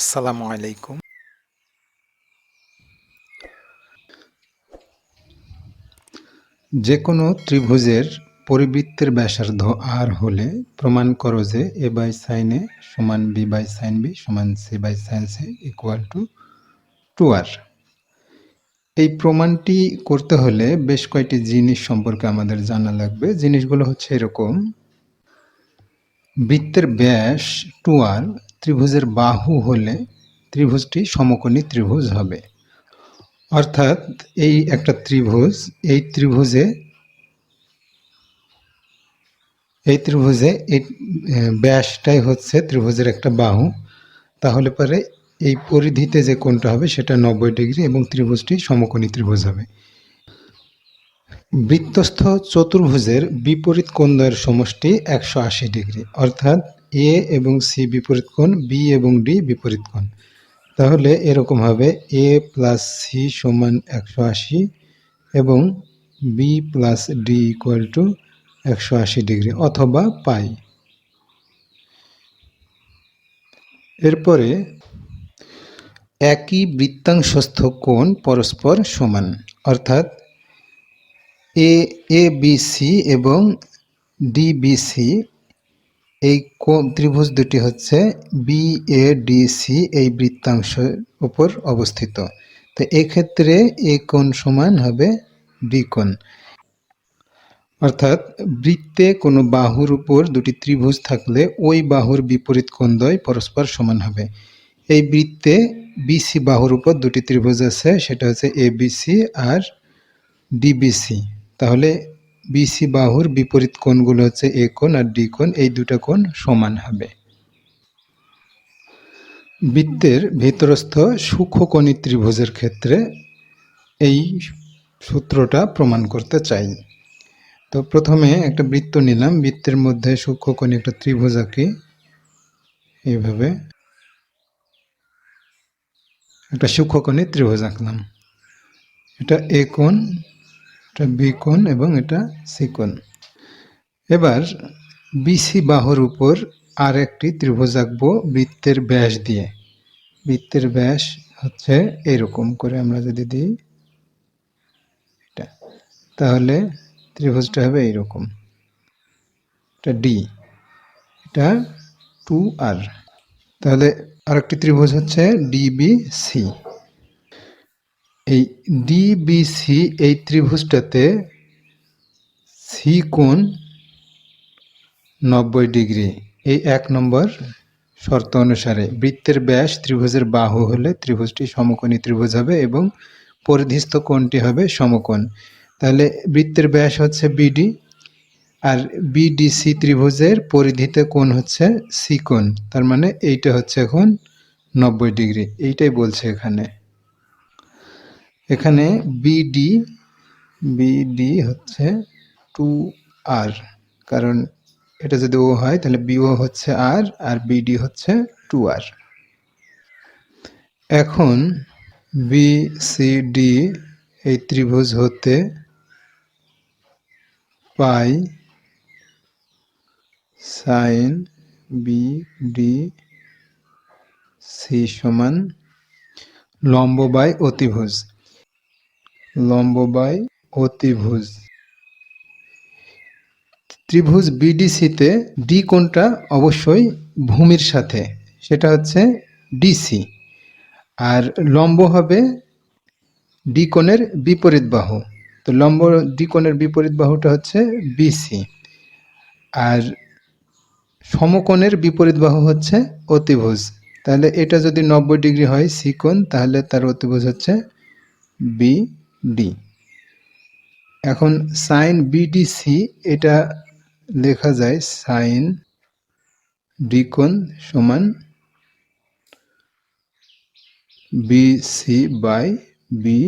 আসসালামু আলাইকুম। যে কোনো ত্রিভুজের পরিবৃত্তের ব্যাসার্ধ আর হলে প্রমাণ করো যে এ বাই সাইন এ সমান বি বাই সাইন বি সমান C by sine C equal to two R এই প্রমাণটি করতে হলে বেশ কয়েকটি জিনিস সম্পর্কে আমাদের জানা লাগবে। জিনিসগুলো হচ্ছে এরকম। বৃত্তের ব্যাস টু আর ত্রিভুজের বাহু হলে ত্রিভুজটি সমকোণী ত্রিভুজ হবে। অর্থাৎ এই একটা ত্রিভুজ, এই ত্রিভুজে এই ত্রিভুজে এই ব্যাসটাই হচ্ছে ত্রিভুজের একটা বাহু। তাহলে পরে এই পরিধিতে যে কোণটা হবে সেটা নব্বই ডিগ্রি এবং ত্রিভুজটি সমকোণী ত্রিভুজ হবে। বৃত্তস্থ চতুর্ভুজের বিপরীত কোণদ্বয়ের সমষ্টি একশো আশি ডিগ্রি। অর্থাৎ এ এবং সি বিপরীত কোণ, বি এবং ডি বিপরীত কোণ। তাহলে এরকম হবে এ প্লাস সি সমান একশো আশি এবং B plus D equal to একশো আশি ডিগ্রি অথবা পাই। এরপরে একই বৃত্তাংশস্থ কোণ পরস্পর সমান, অর্থাৎ এ এ, বি, সি এবং ডি, বি, সি এই কোণ ত্রিভুজ দুটি হচ্ছে বি, এ, ডি, সি এই বৃত্তাংশের উপর অবস্থিত। তো এক্ষেত্রে এ কোণ সমান হবে ডি কোণ। অর্থাৎ বৃত্তে কোনো বাহুর উপর দুটি ত্রিভুজ থাকলে ওই বাহুর বিপরীত কোণদ্বয় পরস্পর সমান হবে। এই বৃত্তে বিসি বাহুর উপর দুটি ত্রিভুজ আছে, সেটা হচ্ছে এ বিসি আর ডিবিসি তাহলে বিসি বাহুর বিপরীত কোণগুলো হচ্ছে এ কোণ আর ডি কোণ, এই দুটো কোণ সমান হবে। বৃত্তের ভিতরস্থ সূক্ষ্মকোণী ত্রিভুজের ক্ষেত্রে এই সূত্রটা প্রমাণ করতে চাই। তো প্রথমে একটা বৃত্ত নিলাম, বৃত্তের মধ্যে সূক্ষ্মকোণী একটা ত্রিভুজ আঁকি। এইভাবে একটা সূক্ষ্মকোণী ত্রিভুজ আঁকলাম। এটা এ কোণ এটা বি কোণ এবং এটা সি কোণ। এবার বিসি বাহুর উপর আর একটি ত্রিভুজ আঁকবো বৃত্তের ব্যাস দিয়ে। বৃত্তের ব্যাস হচ্ছে এরকম করে আমরা যদি দিই এটা, তাহলে ত্রিভুজটা হবে এইরকম এটা ডি, এটা টু আর। তাহলে আরেকটি ত্রিভুজ হচ্ছে ডিবিসি এই ডিবিসি এই ত্রিভুজটাতে সি কোণ নব্বই ডিগ্রি। এই এক নম্বর শর্ত অনুসারে বৃত্তের ব্যাস ত্রিভুজের বাহু হলে ত্রিভুজটি সমকোণী ত্রিভুজ হবে এবং পরিধিস্থ কোণটি হবে সমকোণ। তাহলে বৃত্তের ব্যাস হচ্ছে বিডি আর বিডিসি ত্রিভুজের পরিধিতে কোণ হচ্ছে সি কোণ। তার মানে এইটা হচ্ছে এখন নব্বই ডিগ্রি। এইটাই বলছে এখানে। এখানে বিডি বিডি হচ্ছে টু আর কারণ এটা যদি ও হয়, তাহলে বিও হচ্ছে আর আর বিডি হচ্ছে টু আর এখন বি সি ডি এই ত্রিভুজ হতে পাই সাইন বি ডি সি সমান লম্ব বাই অতিভুজ। লম্ব বাই অতিভুজ ত্রিভুজ বিডিসিতে ডি কোণটা অবশ্যই ভূমির সাথে, সেটা হচ্ছে ডিসি। আর লম্ব হবে ডি কোণের বিপরীত বাহু। তো লম্ব ডি কোণের বিপরীত বাহুটা হচ্ছে বিসি। আর সমকোণের বিপরীত বাহু হচ্ছে অতিভুজ। তাহলে এটা যদি নব্বই ডিগ্রি হয় সি কোণ, তাহলে তার অতিভুজ হচ্ছে বি। ডি এখন সাইন বিডিসি এটা লেখা যায় সাইন ডি কোণ সমান বিসি বাই বি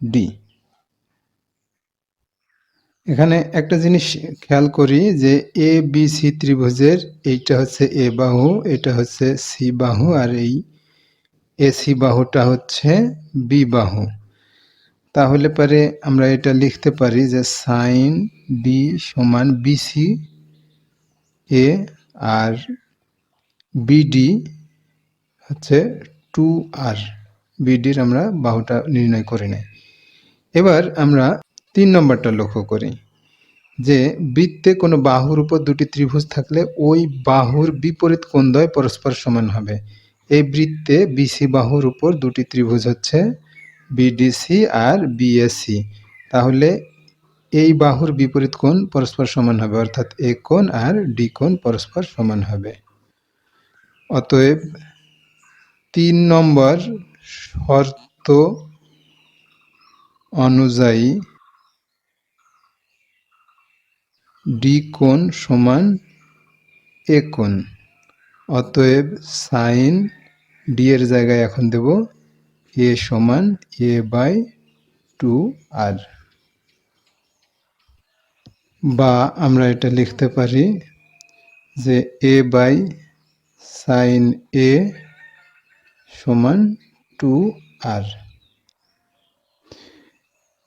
ডি এখানে একটা জিনিস খেয়াল করি যে এ বি সি ত্রিভুজের এইটা হচ্ছে এ বাহু, এটা হচ্ছে সি বাহু, আর এই এ সি বাহুটা হচ্ছে বি বাহু। তাহলে পরে আমরা এটা লিখতে পারি যে সাইন বি সমান বিসি এ আর বিডি হচ্ছে টু আর বিডির আমরা বাহুটা নির্ণয় করে নেই। এবার আমরা তিন নম্বরটা লক্ষ্য করি যে বৃত্তে কোনো বাহুর উপর দুটি ত্রিভুজ থাকলে ওই বাহুর বিপরীত কোণদ্বয় পরস্পর সমান হবে। এই বৃত্তে বিসি বাহুর উপর দুটি ত্রিভুজ হচ্ছে বিডিসি আর বিএসি তাহলে এই বাহুর বিপরীত কোণ পরস্পর সমান হবে, অর্থাৎ এ কোণ আর ডি কোণ পরস্পর সমান হবে। অতএব তিন নম্বর শর্ত অনুযায়ী ডি কোণ সমান এ কোণ। অতএব সাইন ডি এর জায়গায় এখন দেব এ সমান এ বাই টু আর বা আমরা এটা লিখতে পারি যে এ বাই সাইন এ সমান টু আর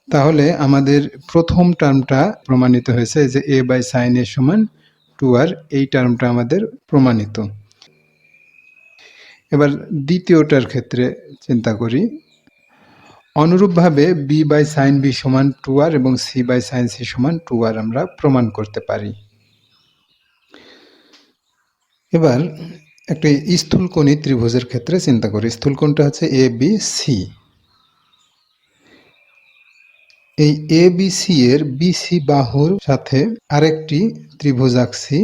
তাহলে আমাদের প্রথম টার্মটা প্রমাণিত হয়েছে যে এ বাই সাইন এ সমান টু আর এই টার্মটা আমাদের প্রমাণিত। এবার দ্বিতীয়টার ক্ষেত্রে চিন্তা করি। অনুরূপভাবে বি বাই সাইন বি সমান টু আর এবং সি বাই সাইন সি সমান টু আর আমরা প্রমাণ করতে পারি। এবার একটা স্থূলকোণী ত্রিভুজের ক্ষেত্রে চিন্তা করি। স্থূলকোণটা হচ্ছে এ বি সি এই এ বি সি এর বিসি বাহুর সাথে আরেকটি ত্রিভুজ আঁকছি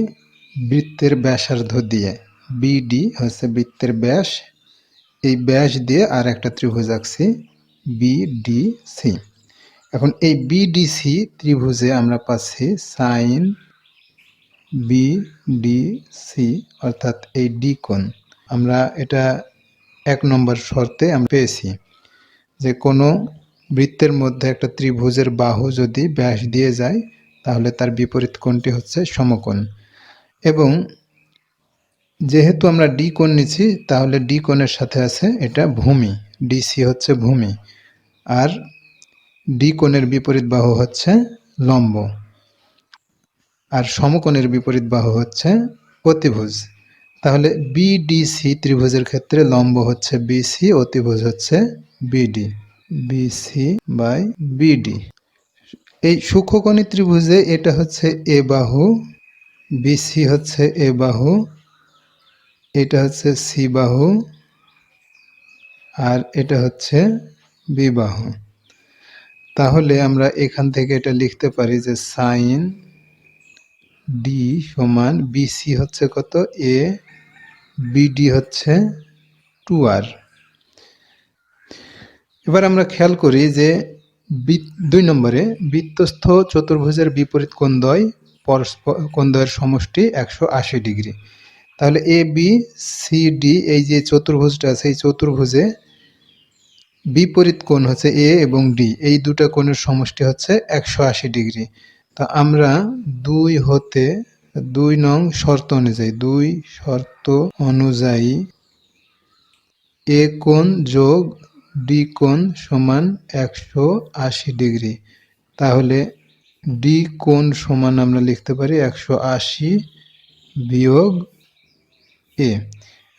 বৃত্তের ব্যাসার্ধ দিয়ে বিডি হচ্ছে বৃত্তের ব্যাস। এই ব্যাস দিয়ে আর একটা ত্রিভুজ আঁকছি বিডিসি এখন এই বিডিসি ত্রিভুজে আমরা পাচ্ছি সাইন বিডিসি অর্থাৎ এই ডি কোণ। আমরা এটা এক নম্বর শর্তে আমরা পেয়েছি যে কোনো বৃত্তের মধ্যে একটা ত্রিভুজের বাহু যদি ব্যাস দিয়ে যায়, তাহলে তার বিপরীত কোণটি হচ্ছে সমকোণ। এবং যেহেতু আমরা ডি কোণ নিচ্ছি, তাহলে ডি কোণের সাথে আছে এটা ভূমি। ডিসি হচ্ছে ভূমি। আর ডি কোণের বিপরীত বাহু হচ্ছে লম্ব। আর সমকোণের বিপরীত বাহু হচ্ছে অতিভুজ। তাহলে বিডিসি ত্রিভুজের ক্ষেত্রে লম্ব হচ্ছে বিসি অতিভুজ হচ্ছে বিডি বিসি বাই বিডি এই সূক্ষ্মকোণী ত্রিভুজে এটা হচ্ছে এ বাহু বিসি হচ্ছে এ বাহু এটা হচ্ছে সি বাহু আর এটা হচ্ছে বি বাহু তাহলে আমরা এখান থেকে এটা লিখতে পারি যে সাইন ডি সমান বিসি হচ্ছে কত? এ বিডি হচ্ছে টু আর এবার আমরা খেয়াল করি যে দুই নম্বরে বৃত্তস্থ চতুর্ভুজের বিপরীত কোণদ্বয় পরস্পর কোণদ্বয়ের সমষ্টি একশো আশি ডিগ্রি। তাহলে এ বি সি ডি এই যে চতুর্ভুজটা আছে, এই চতুর্ভুজে বিপরীত কোণ হচ্ছে এ এবং ডি এই দুটো কোণের সমষ্টি হচ্ছে একশো আশি ডিগ্রি। তো আমরা দুই হতে দুই নং শর্ত অনুযায়ী, দুই শর্ত অনুযায়ী এ কোণ যোগ ডি কোণ সমান একশো আশি ডিগ্রি। তাহলে ডি কোণ সমান আমরা লিখতে পারি একশো আশি বিয়োগ এ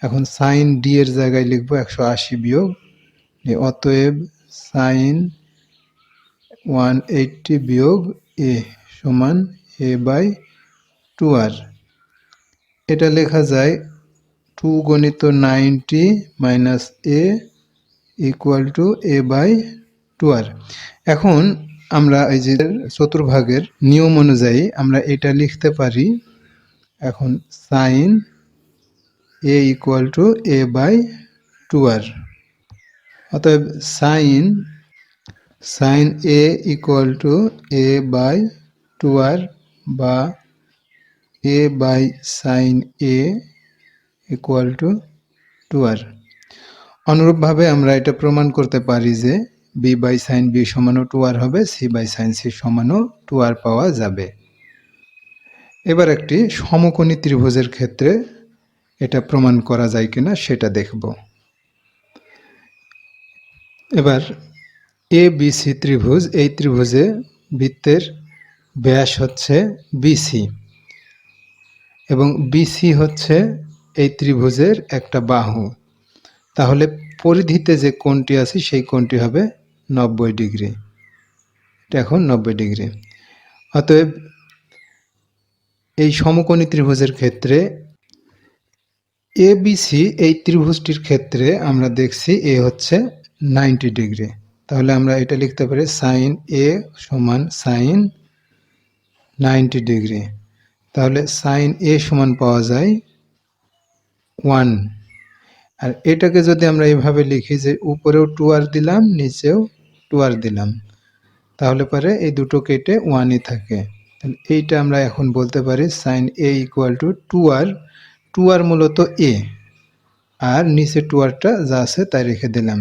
এখন সাইন ডি এর জায়গায় লিখব একশো আশি বিয়োগ। অতএব সাইন ওয়ান এইটটি বিয়োগ এ সমান এ বাই টু আর এটা লেখা যায় টু গণিত ninety minus A equal to A by two R এখন আমরা এই যে চতুর্ভাগের নিয়ম অনুযায়ী আমরা এটা লিখতে পারি। এখন sine A equal to A by two R অতএব sine sine A equal to A by two R বা A by sine A equal to two R অনুরূপভাবে আমরা এটা প্রমাণ করতে পারি যে বি বাই সাইন বি সমানও টু আর হবে সি বাই সাইন সি সমানও টু আর পাওয়া যাবে। এবার একটি সমকোণী ত্রিভুজের ক্ষেত্রে এটা প্রমাণ করা যায় কিনা সেটা দেখব। এবার এ বি সি ত্রিভুজ, এই ত্রিভুজে বৃত্তের ব্যাস হচ্ছে বিসি এবং বিসি হচ্ছে এই ত্রিভুজের একটা বাহু। তাহলে পরিধিতে যে কোণটি আছে সেই কোণটি হবে নব্বই ডিগ্রি। এটা এখন নব্বই ডিগ্রি। অতএব এই সমকোণী ত্রিভুজের ক্ষেত্রে এ বিসি এই ত্রিভুজটির ক্ষেত্রে আমরা দেখছি এ হচ্ছে নাইনটি ডিগ্রি তাহলে আমরা এটা লিখতে পারি সাইন এ সমান সাইন নাইনটি ডিগ্রি তাহলে সাইন এ সমান পাওয়া যায় ওয়ান আর এটাকে যদি আমরা এইভাবে লিখি যে উপরেও টু আর দিলাম, নিচেও টু আর দিলাম, তাহলে পরে এই দুটো কেটে ওয়ানই থাকে। এইটা আমরা এখন বলতে পারি sine A equal to two R two R মূলত এ, আর নিচে টু আরটা যা আছে তাই রেখে দিলাম।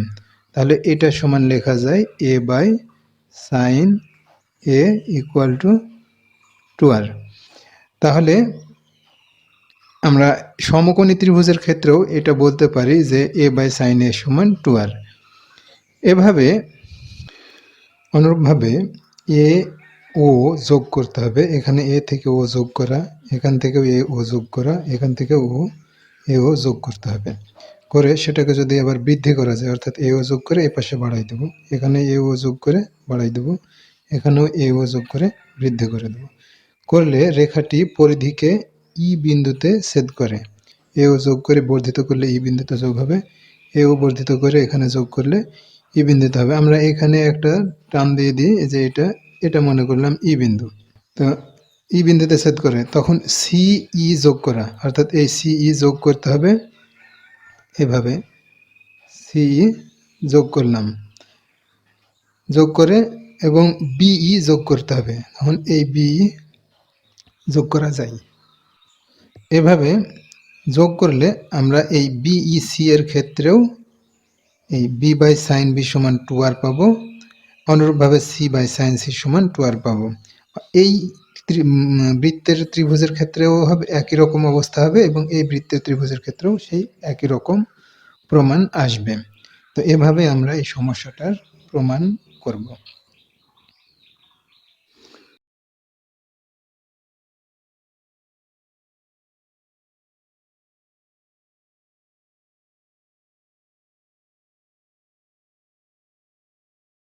তাহলে এটা সমান লেখা যায় A by sine A equal to two R তাহলে আমরা সমকোণী ত্রিভুজের ক্ষেত্রেও এটা বলতে পারি যে এ বাই সাইন এ সমান টু আর এভাবে অনুরূপভাবে এ ও যোগ করতে হবে। এখানে এ থেকে ও যোগ করা এখান থেকেও এ ও যোগ করা, এখান থেকে ও, এ ও যোগ করতে হবে। করে সেটাকে যদি আবার বৃদ্ধি করা যায়, অর্থাৎ এ ও যোগ করে এ পাশে বাড়াই দেবো। এখানে এ ও যোগ করে বাড়াই দেবো, এখানেও এ ও যোগ করে বৃদ্ধি করে দেবো। করলে রেখাটি পরিধিকে ই বিন্দুতে ছেদ করে, এ ও যোগ করে বর্ধিত করলে ই বিন্দুতে যোগ হবে, এ ও বর্ধিত করে এখানে যোগ করলে ই বিন্দুতে হবে। আমরা এখানে একটা টান দিয়ে দিই যে এটা এটা মনে করলাম ই বিন্দু। তো ই বিন্দুতে ছেদ করে, তখন সি ই যোগ করা, অর্থাৎ এই সি ই যোগ করতে হবে, এভাবে সি ই যোগ করলাম। যোগ করে এবং বিই যোগ করতে হবে, তখন এই বিই যোগ করা যায়। এভাবে যোগ করলে আমরা এই বিইসি এর ক্ষেত্রেও এই বি বাই সাইন বি সমান টু আর পাবো, অনুরূপভাবে সি বাই সাইন সি সমান টু আর পাবো। এই বৃত্তের ত্রিভুজের ক্ষেত্রেও হবে, একই রকম অবস্থা হবে এবং এই বৃত্তের ত্রিভুজের ক্ষেত্রেও সেই একই রকম প্রমাণ আসবে। তো এভাবে আমরা এই সমস্যাটার প্রমাণ করব।